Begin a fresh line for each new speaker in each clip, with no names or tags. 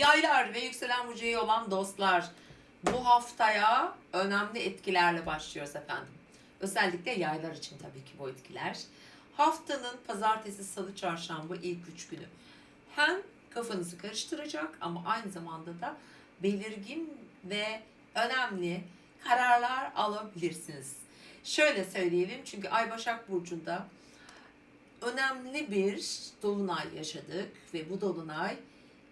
Yaylar ve yükselen burcu olan dostlar bu haftaya önemli etkilerle başlıyoruz efendim. Özellikle yaylar için tabii ki bu etkiler. Haftanın pazartesi, salı, çarşamba ilk üç günü hem kafanızı karıştıracak ama aynı zamanda da belirgin ve önemli kararlar alabilirsiniz. Şöyle söyleyelim çünkü Ay Başak Burcu'nda önemli bir dolunay yaşadık ve bu dolunay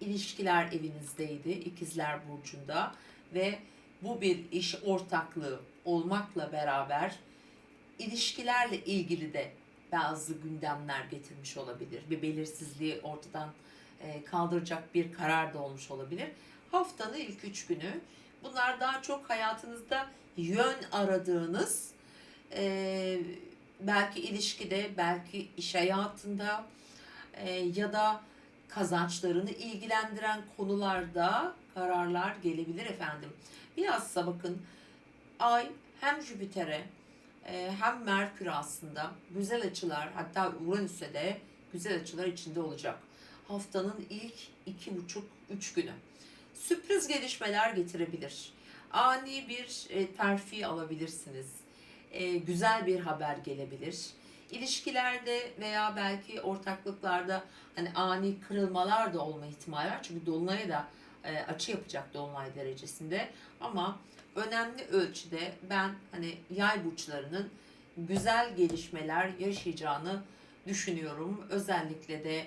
ilişkiler evinizdeydi ikizler burcunda ve bu bir iş ortaklığı olmakla beraber ilişkilerle ilgili de bazı gündemler getirmiş olabilir. Bir belirsizliği ortadan e, kaldıracak bir karar da olmuş olabilir. Haftanın ilk üç günü bunlar daha çok hayatınızda yön aradığınız e, belki ilişkide, belki iş hayatında e, ya da kazançlarını ilgilendiren konularda kararlar gelebilir efendim. Bilhassa bakın Ay hem Jüpiter'e e, hem Merkür aslında güzel açılar hatta Uranüs'e de güzel açılar içinde olacak. Haftanın ilk iki buçuk üç günü. Sürpriz gelişmeler getirebilir. Ani bir e, terfi alabilirsiniz. E, güzel bir haber gelebilir. İlişkilerde veya belki ortaklıklarda hani ani kırılmalar da olma ihtimali var. Çünkü Dolunay'a da e, açı yapacak Dolunay derecesinde. Ama önemli ölçüde ben hani yay burçlarının güzel gelişmeler yaşayacağını düşünüyorum. Özellikle de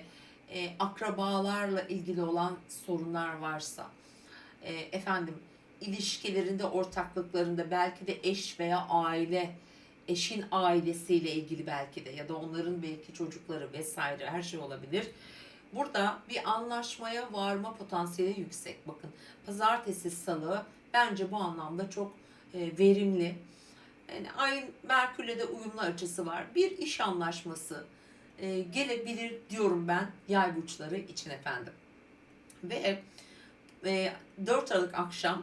e, akrabalarla ilgili olan sorunlar varsa, e, efendim ilişkilerinde, ortaklıklarında belki de eş veya aile, eşin ailesiyle ilgili belki de ya da onların belki çocukları vesaire her şey olabilir. Burada bir anlaşmaya varma potansiyeli yüksek. Bakın pazartesi, salı bence bu anlamda çok e, verimli. Yani ayın Merkür'le de uyumlu açısı var. Bir iş anlaşması e, gelebilir diyorum ben yay burçları için efendim. Ve e, 4 Aralık akşam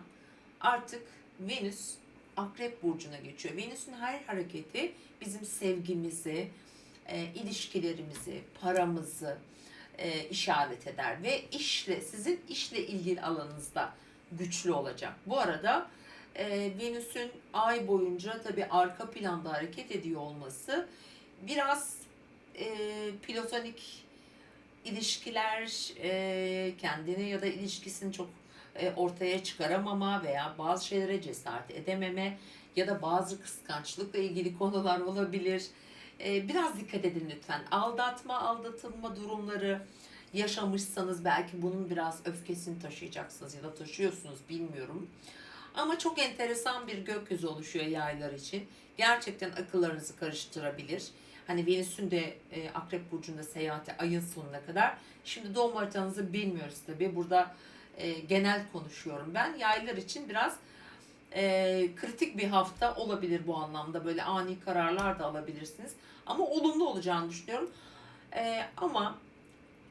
artık Venüs Akrep Burcu'na geçiyor. Venüs'ün her hareketi bizim sevgimizi, e, ilişkilerimizi, paramızı e, işaret eder. Ve işle, sizin işle ilgili alanınızda güçlü olacak. Bu arada e, Venüs'ün ay boyunca tabi arka planda hareket ediyor olması biraz e, platonik ilişkiler e, kendini ya da ilişkisini çok e, ortaya çıkaramama veya bazı şeylere cesaret edememe ya da bazı kıskançlıkla ilgili konular olabilir. E, biraz dikkat edin lütfen. Aldatma, aldatılma durumları yaşamışsanız belki bunun biraz öfkesini taşıyacaksınız ya da taşıyorsunuz bilmiyorum. Ama çok enteresan bir gökyüzü oluşuyor yaylar için. Gerçekten akıllarınızı karıştırabilir. Hani Venüs'ün de e, Akrep Burcu'nda seyahati ayın sonuna kadar. Şimdi doğum haritanızı bilmiyoruz tabii. Burada e, genel konuşuyorum ben. Yaylar için biraz e, kritik bir hafta olabilir bu anlamda. Böyle ani kararlar da alabilirsiniz. Ama olumlu olacağını düşünüyorum. E, ama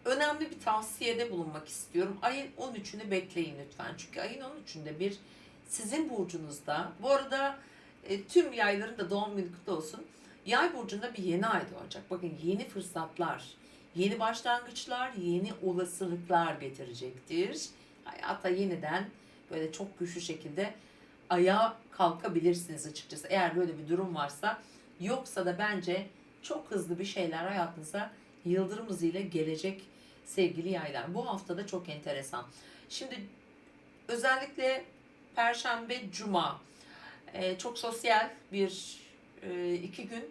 önemli bir tavsiyede bulunmak istiyorum. Ayın 13'ünü bekleyin lütfen. Çünkü ayın 13'ünde bir sizin burcunuzda, bu arada e, tüm yayların da doğum günü kutlu olsun. Yay burcunda bir yeni ay doğacak. Bakın yeni fırsatlar, yeni başlangıçlar, yeni olasılıklar getirecektir. Hayata yeniden böyle çok güçlü şekilde ayağa kalkabilirsiniz açıkçası. Eğer böyle bir durum varsa yoksa da bence çok hızlı bir şeyler hayatınıza yıldırım hızıyla gelecek sevgili yaylar. Bu hafta da çok enteresan. Şimdi özellikle Perşembe, Cuma e, çok sosyal bir e, iki gün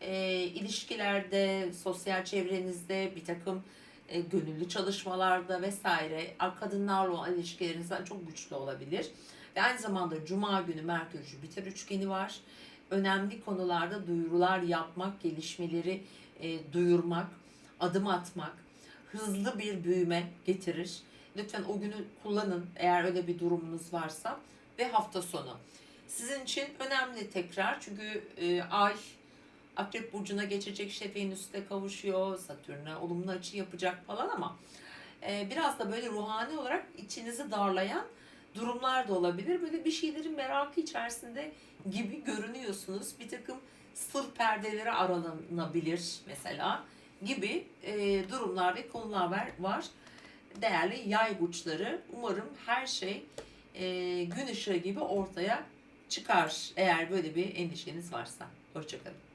e, ilişkilerde, sosyal çevrenizde bir takım e, gönüllü çalışmalarda vesaire kadınlarla olan ilişkilerinizden çok güçlü olabilir. Ve aynı zamanda Cuma günü Merkür Jüpiter üçgeni var. Önemli konularda duyurular yapmak, gelişmeleri e, duyurmak, adım atmak hızlı bir büyüme getirir. Lütfen o günü kullanın eğer öyle bir durumunuz varsa ve hafta sonu. Sizin için önemli tekrar çünkü e, ay Akrep Burcu'na geçecek işte Venüs'te kavuşuyor, Satürn'e olumlu açı yapacak falan ama e, biraz da böyle ruhani olarak içinizi darlayan durumlar da olabilir. Böyle bir şeylerin merakı içerisinde gibi görünüyorsunuz. Bir takım sır perdeleri aralanabilir mesela gibi e, durumlar ve konular var. değerli yay burçları. Umarım her şey e, gün ışığı gibi ortaya çıkar eğer böyle bir endişeniz varsa. Hoşçakalın.